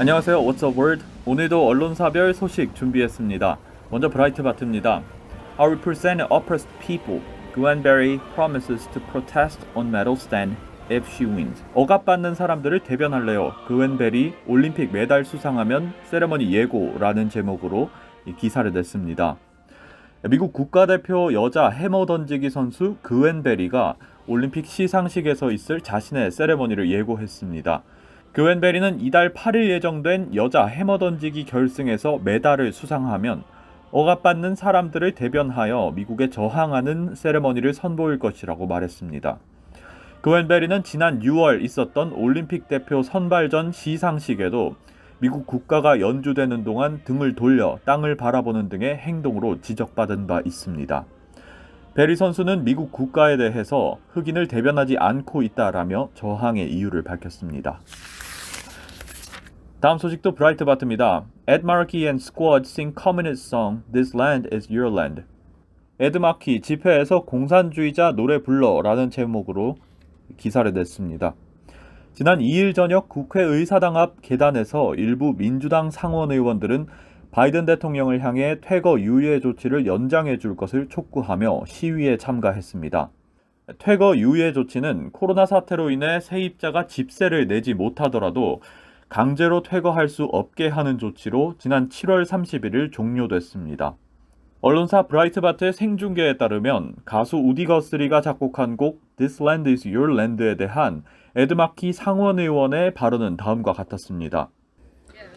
안녕하세요. What's up world? 오늘도 언론사별 소식 준비했습니다. 먼저 브라이트 바트입니다. Our representative oppressed people. Gwen Berry promises to protest on medal stand if she wins. 억압받는 사람들을 대변할래요. 그웬 베리 올림픽 메달 수상하면 세레머니 예고라는 제목으로 이 기사를 냈습니다. 미국 국가대표 여자 해머 던지기 선수 그웬 베리가 올림픽 시상식에서 있을 자신의 세레머니를 예고했습니다. 그웬 베리는 이달 8일 예정된 여자 해머 던지기 결승에서 메달을 수상하면 억압받는 사람들을 대변하여 미국에 저항하는 세레머니를 선보일 것이라고 말했습니다. 그웬 베리는 지난 6월 있었던 올림픽 대표 선발전 시상식에도 미국 국가가 연주되는 동안 등을 돌려 땅을 바라보는 등의 행동으로 지적받은 바 있습니다. 베리 선수는 미국 국가에 대해서 흑인을 대변하지 않고 있다라며 저항의 이유를 밝혔습니다. 다음 소식도 브라이트바트입니다. Ed Markey and Squad sing communist song This Land is Your Land. 에드 마키 집회에서 공산주의자 노래 불러라는 제목으로 기사를 냈습니다. 지난 2일 저녁 국회 의사당 앞 계단에서 일부 민주당 상원 의원들은 바이든 대통령을 향해 퇴거 유예 조치를 연장해 줄 것을 촉구하며 시위에 참가했습니다. 퇴거 유예 조치는 코로나 사태로 인해 세입자가 집세를 내지 못하더라도 강제로 퇴거할 수 없게 하는 조치로 지난 7월 31일 종료됐습니다. 언론사 브라이트바트의 생중계에 따르면 가수 우디 거스리가 작곡한 곡 This Land is Your Land에 대한 에드마키 상원 의원의 발언은 다음과 같았습니다.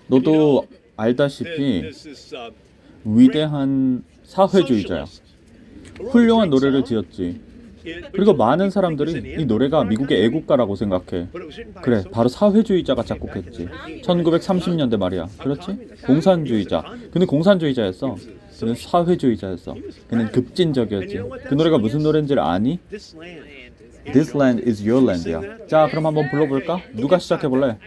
너도 알다시피 위대한 사회주의자야. 훌륭한 노래를 지었지. 그리고 많은 사람들이 이 노래가 미국의 애국가라고 생각해. 그래, 바로 사회주의자가 작곡했지. 1930년대 말이야. 그렇지? 공산주의자. 그는 공산주의자였어. 그는 사회주의자였어. 그는 급진적이었지. 그 노래가 무슨 노래인지를 아니? This land is your land야. 자, 그럼 한번 불러볼까? 누가 시작해볼래?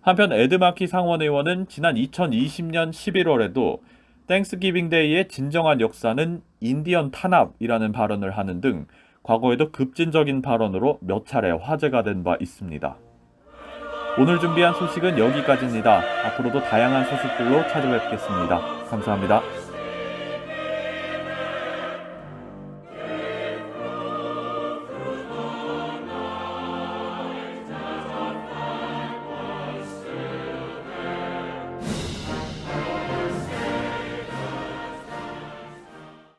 한편 에드마키 상원 의원은 지난 2020년 11월에도 땡스기빙 데이의 진정한 역사는 인디언 탄압이라는 발언을 하는 등 과거에도 급진적인 발언으로 몇 차례 화제가 된 바 있습니다. 오늘 준비한 소식은 여기까지입니다. 앞으로도 다양한 소식들로 찾아뵙겠습니다. 감사합니다.